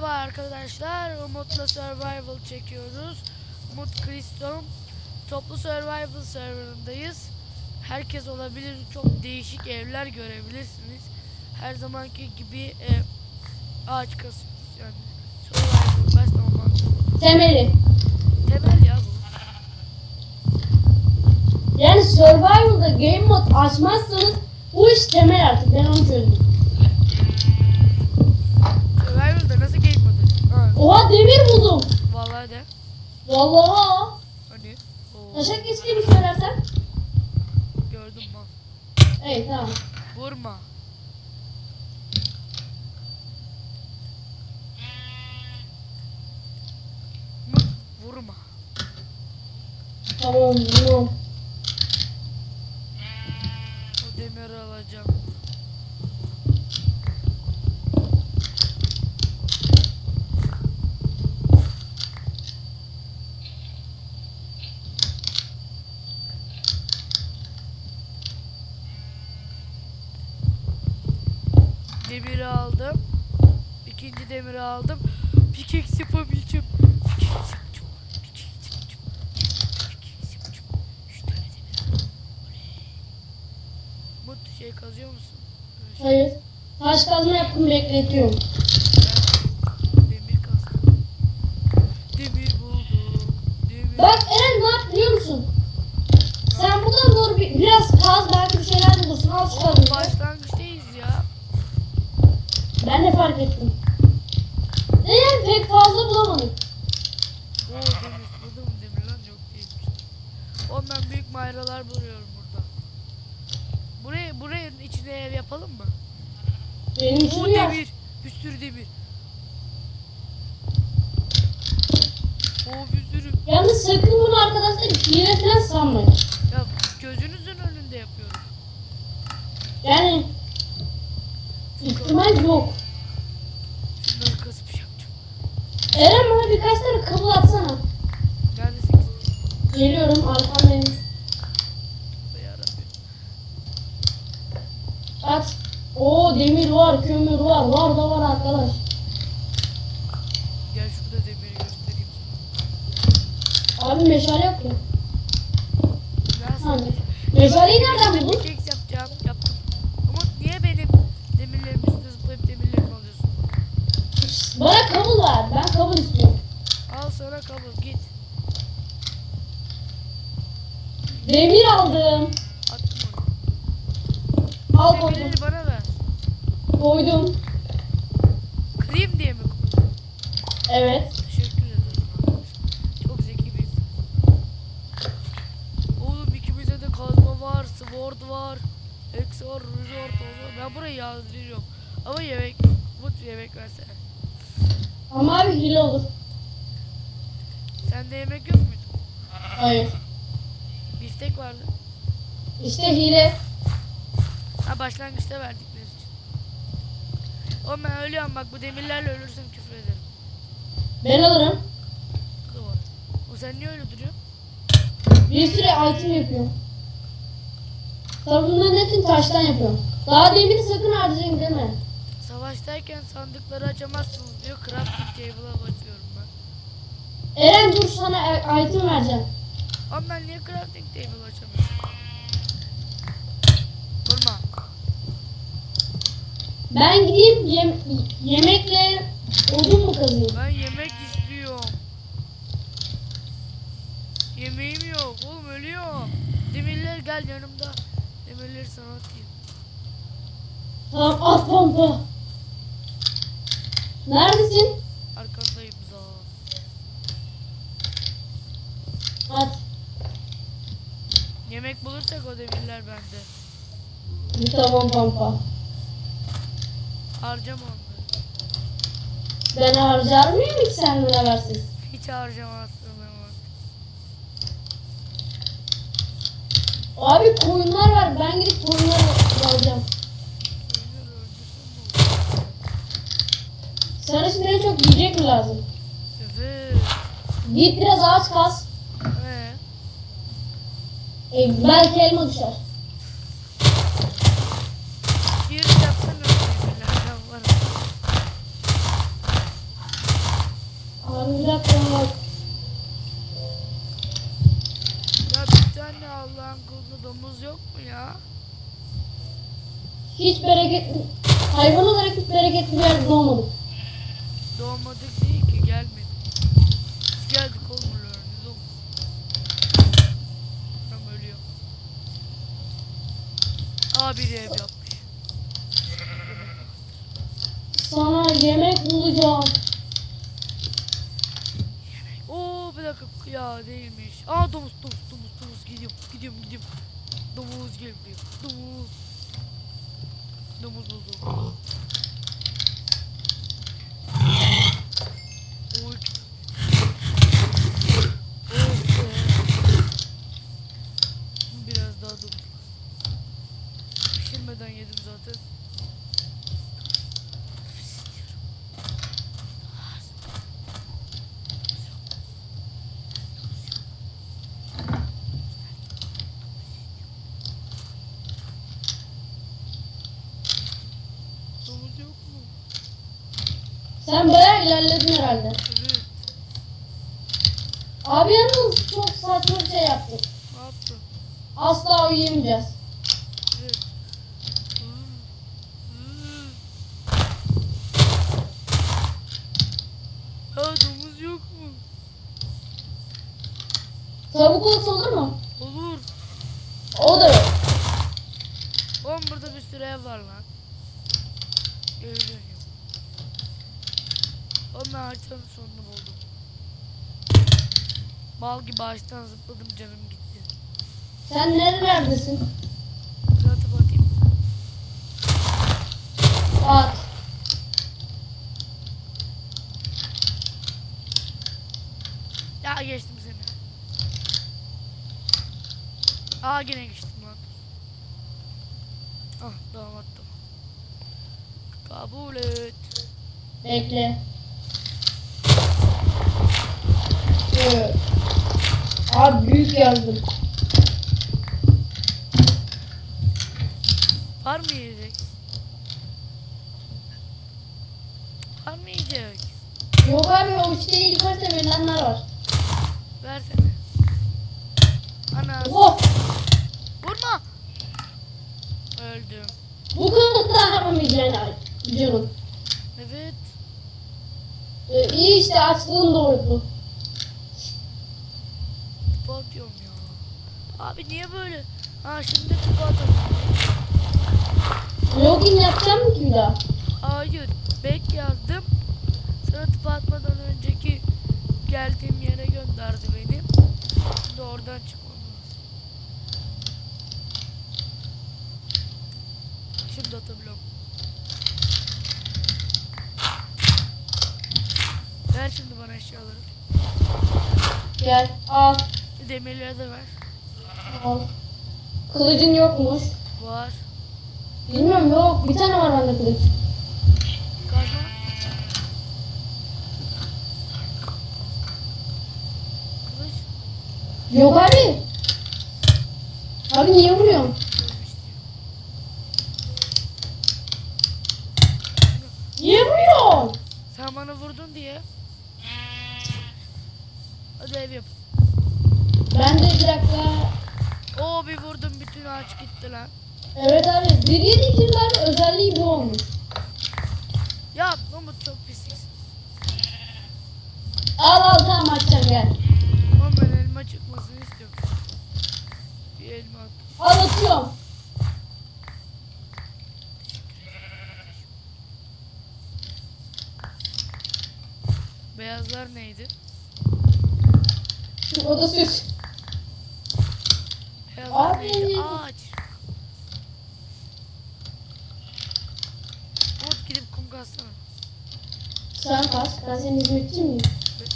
Merhaba arkadaşlar. Umut'la Survival çekiyoruz. Umut Kriston. Toplu Survival serverındayız. Herkes olabilir. Çok değişik evler görebilirsiniz. Her zamanki gibi e, ağaç kasıyoruz yani. Survival başlama mantığı. Temeli. Temel ya bu. Yani Survival'da game mod açmazsanız bu iş temel artık. Ben onu çözdüm. Vallahi. Hani? Oo, Taşak geçtiğimi söylersen. gördüm ben. Evet tamam. Vurma. Vurma. Tamam tamam. O demiri alacağım. Demiri aldım. İkinci demiri aldım. Pickaxe yapabileceğim. Pickaxe yapacağım. Pickaxe yapacağım. Pickaxe yapacağım. Üç tane demir aldım. Oley. Umut şey kazıyor musun? Şey- Hayır. Taş kazma yaptım bekletiyorum. Demir kazdım. Demir buldum. Demir. Bak Eren ne yap biliyor musun? Sen buradan doğru bir, biraz kaz belki bir şeyler bulursun. Al şu kazmayı. başlangıçtayız ya. Ben de fark ettim. Ne yani pek fazla bulamadık. Oo demir. Mı demir lan? Yok değilmiş. Oğlum ben büyük mağaralar buluyorum burada. Buraya, buraya içine ev yapalım mı? Benim için Oo ya. demir. Bir sürü demir. Oo bir sürü. Yalnız sakın bunu arkadaşlar hile falan sanmayın. Ya gözünüzün önünde yapıyorum. Yani ihtimal yok. Şunları kasıp şey yapacağım. Eren bana birkaç tane kabul atsana. Neredesiniz? Geliyorum arkandayım. At. Oo demir var, kömür var. Var da var arkadaş. Gel şurada demiri göstereyim sana. Abi meşale yok sana. meşaleyi nereden buldun? Pickaxe yapacağım. Yaptım. Umut niye benim demirlerim üstüne zıplayıp demirlerimi alıyorsun? Bana kabul ver. Ben kabul istiyorum. Al sana kabul git. Demir aldım. Al. Demirleri bana ver. Koydum. Kırayım diye mi koydun? Evet. Teşekkür ederim. Çok zeki insan. Oğlum ikimize de kazma var, sword var, X var, resort var. Ben burayı yazdırıyorum. Ama yemek, Umut yemek versene. Ama abi hile olur. Sende yemek yok muydu? Hayır. Biftek vardı. İşte hile. Ha başlangıçta verdikleri için. Oğlum ben ölüyorum bak bu demirlerle ölürsem küfür ederim. Ben alırım. Kıvar. O sen niye öyle duruyorsun? Bir sürü item yapıyorum. Tabii bunların hepsini taştan yapıyorum. Daha demiri sakın harcayın deme. Savaştayken sandıkları açamazsınız diyor. Crafting table'a basıyorum ben. Eren dur sana e- item vereceğim. Ama ben niye crafting table açamıyorum? Vurma. Ben gideyim yem yemekle odun mu kazayım? Ben yemek istiyorum. Yemeğim yok. Oğlum ölüyorum. Demirler gel yanımda. Demirleri sana atayım. Tamam at pompa. Neredesin? Arkandayım za. At. Yemek bulursak o demirler bende. Tamam pompa. Harcama onları. Ben harcar mıyım hiç sen bana versiz? Hiç harcamazsın ama. Abi koyunlar var. Ben gidip koyunları alacağım. Sana şimdi en çok yiyecek mi lazım? Evet. Git biraz ağaç kaz. Ee, belki elma düşer. bir yapsana demirlerden var. dakika. Ya bir tane Allah'ın kulunu domuz yok mu ya? Hiç bereketli, hayvan olarak hiç bereketli bir yerde doğmadık. Doğmadık değil ki gelmedik. Biz geldik oğlum öğrenci domuz. Tam ölüyor. Aa biri ev yapmış. Sana yemek bulacağım. Oo bir dakika ya değilmiş. Aa domuz domuz domuz domuz gidiyorum gidiyorum gidiyorum. Domuz geliyor domuz. Domuz buldum. Oy. Oh be. Biraz daha domuz. Pişirmeden yedim zaten. Domuz yok mu? Sen bayağı ilerledin herhalde. Abi yalnız çok saçma bir şey yaptık. Ne yaptın? Asla uyuyamayacağız. Evet. Hmm. Hmm. Ya domuz yok mu? Tavuk olsa olur mu? Olur. O da yok. Oğlum burada bir sürü ev var lan. Görüyorum. Oğlum ben haritanın sonunu buldum. Mal gibi ağaçtan zıpladım canım gitti. Sen nerelerdesin? Zaten atayım. At. Ya geçtim seni. Aa yine geçtim lan. Ah tamam attım. Kabul et. Bekle. Ee, Abi büyük yazdım. Var mı yiyecek? Var mı yiyecek? Yok abi o işte ilk başta verilenler var. Versene. Ana Hop. vurma. Öldüm. Bu kadar yapamayacağını canım. Evet. Ee, iyi işte açlığın doğrultu. Tıpa atıyorum ya. Abi niye böyle? Ha şimdi tıpa atalım. Login yapacağım mı daha? Hayır. Bek yazdım. Sana tıpa atmadan önceki geldiğim yere gönderdi beni. Şimdi oradan çıkmam lazım. Şimdi atabiliyorum. Ver şimdi bana eşyaları. Gel al. Demirleri de ver. Al. Kılıcın yokmuş. Var. Bilmiyorum yok. Bir tane var bende kılıç. Kazma. Kılıç. Yok abi. Abi niye vuruyorsun? Ölmüş diyor. Niye vuruyorsun? Sen bana vurdun diye. Hadi ev yap. Ben de bir dakika. Oo bir vurdum bütün ağaç gitti lan. Evet abi. Bir yedi ikimler özelliği bu olmuş. Ya Umut çok pislik. Al al tamam açacağım gel. Ama ben elma çıkmasını istiyorum. Bir elma at. Al atıyorum. Beyazlar neydi? O da Abi. neydi? Ağaç. Umut gidip kum kazsana. Sen kas. Ben senin hizmetçin miyim? Evet.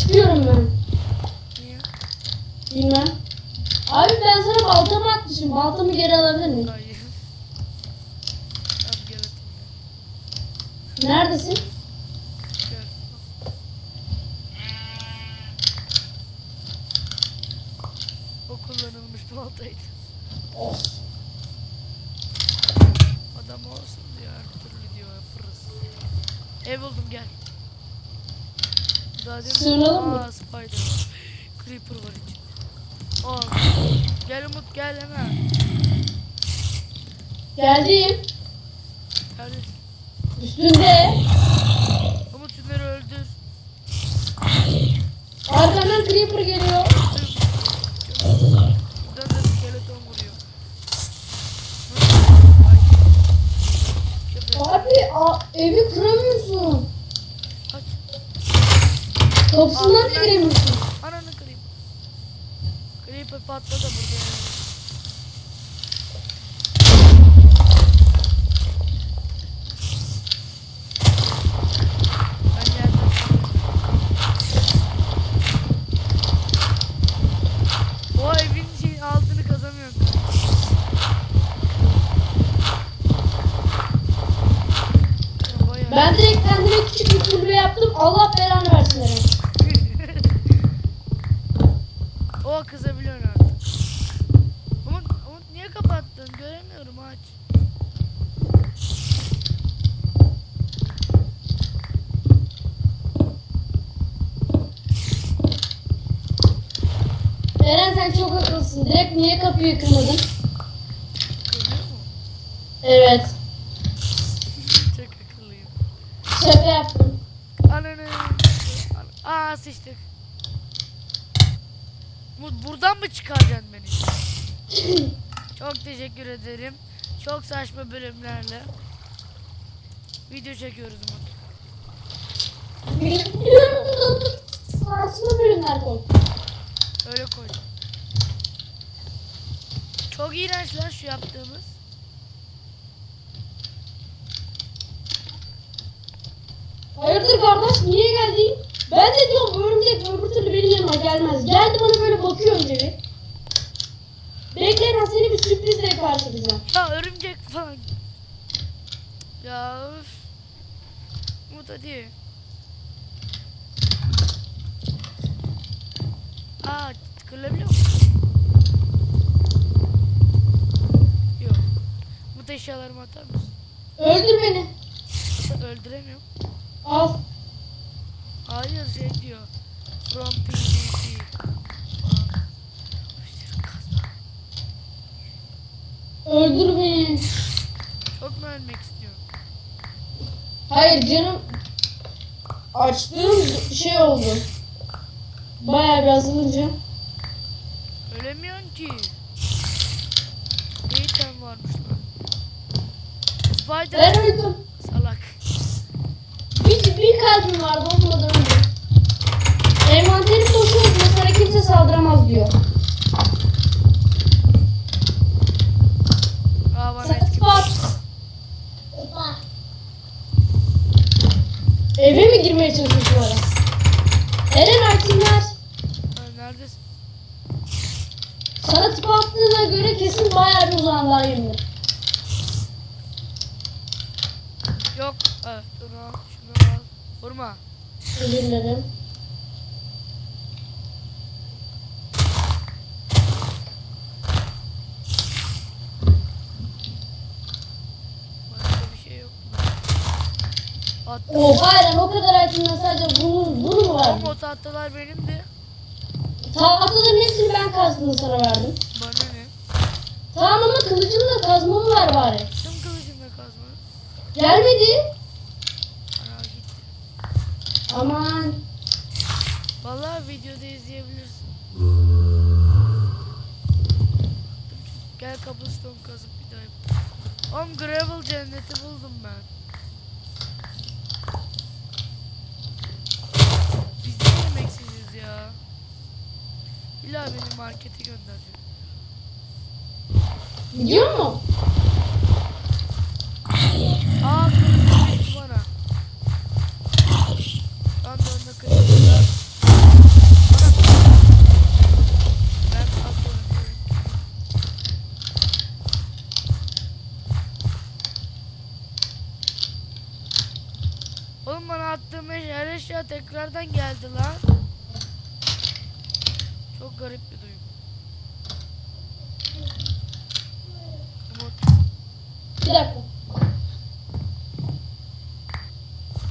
Çıkıyorum ben. Niye? Bilmem. Abi ben sana baltamı atmışım. Baltamı geri alabilir miyim? Hayır. Tamam gel atayım. Neredesin? Gel. O kullanılmış baltaydı. Of. Adam olsun diyor her türlü diyor yaparız. Ev buldum gel. Daha demin Sığınalım mı? Aa spider var. Creeper var içinde. Aa. Gel Umut gel hemen. Geldim. Neredesin? Üstünde. Umut şunları öldür. Arkamdan creeper geliyor. Buradan da skeleton vuruyor. Ay. Köpek. Abi a, evi kıramıyorsun. Kaç. Kapısından da giremiyorsun. Ananı kırayım. Creeper patladı burada. yani. Ben yerden O evin şeyin altını kazamıyorum kanka. Ya bayağı- Ben direkt kendime küçük bir kulübe yaptım. Allah belanı versin Eren. o kızabiliyorsun artık. Umut, Umut niye kapattın? Göremiyorum aç. Eren sen çok akıllısın. Direkt niye kapıyı kırmadın? Evet. Çok akıllıyım. Şaka yaptım. Ananı. Aa sıçtık. Buradan mı çıkaracaksın beni? Çok teşekkür ederim. Çok saçma bölümlerle. Video çekiyoruz Umut. Saçma bölümler koy. Öyle koy. Çok iğrenç lan şu yaptığımız. Hayırdır kardeş niye geldin? Ben de diyorum örümcek öbür türlü benim yanıma gelmez. Geldi bana böyle bakıyor önce bir. Bekle ben seni bir sürprizle karşılayacağım. Ya örümcek falan. Ya üf. Umut hadi. Aa kırılabiliyor mu? Yok. Umut eşyalarımı atar mısın? Öldür beni. Öldüremiyorum. Al. Hayır şey diyor. From PvP. Bir. Öldür beni. Çok mu ölmek istiyorum? Hayır canım. Açtığım şey oldu. Bayağı bir azalınca. Ölemiyorsun ki. Ne item varmış lan? Spider Ben öldüm. salak. Bir, bir kalbim vardı olmadan önce. Envanterim oldu. Sana kimse saldıramaz diyor. Aa bana Sen etki. bak. Eve mi girmeye çalışıyorsun ara? Eren itemler. Ha, Neredesin? Sana tıpa attığına göre kesin bayağı bir uzanlar yerinde. Yok. Evet dur al. Şunu al. Vurma. Özür dilerim. Başka bir şey yok. At. Oha Eren o kadar itemden sadece bunu, bunu mu O verdin? mod attılar benimdi. Tahtaların hepsini ben kazdım sana verdim. Bana ne? Tamam ama kılıcımla kazmamı ver bari. Tüm kılıcımla kazma. Gelmedi. Ana gitti. Aman. Vallahi videoda izleyebilirsin. Gel cobblestone kazıp bir daha yap. Oğlum gravel cenneti buldum ben. Biz ne yemeksiziz ya. İlla beni markete gönderecek. Gidiyor mu? Aa verin bana. Ben de. Ben atıyorum. Oğlum bana attığım her eşya tekrardan geldi lan. Garip bir duygu.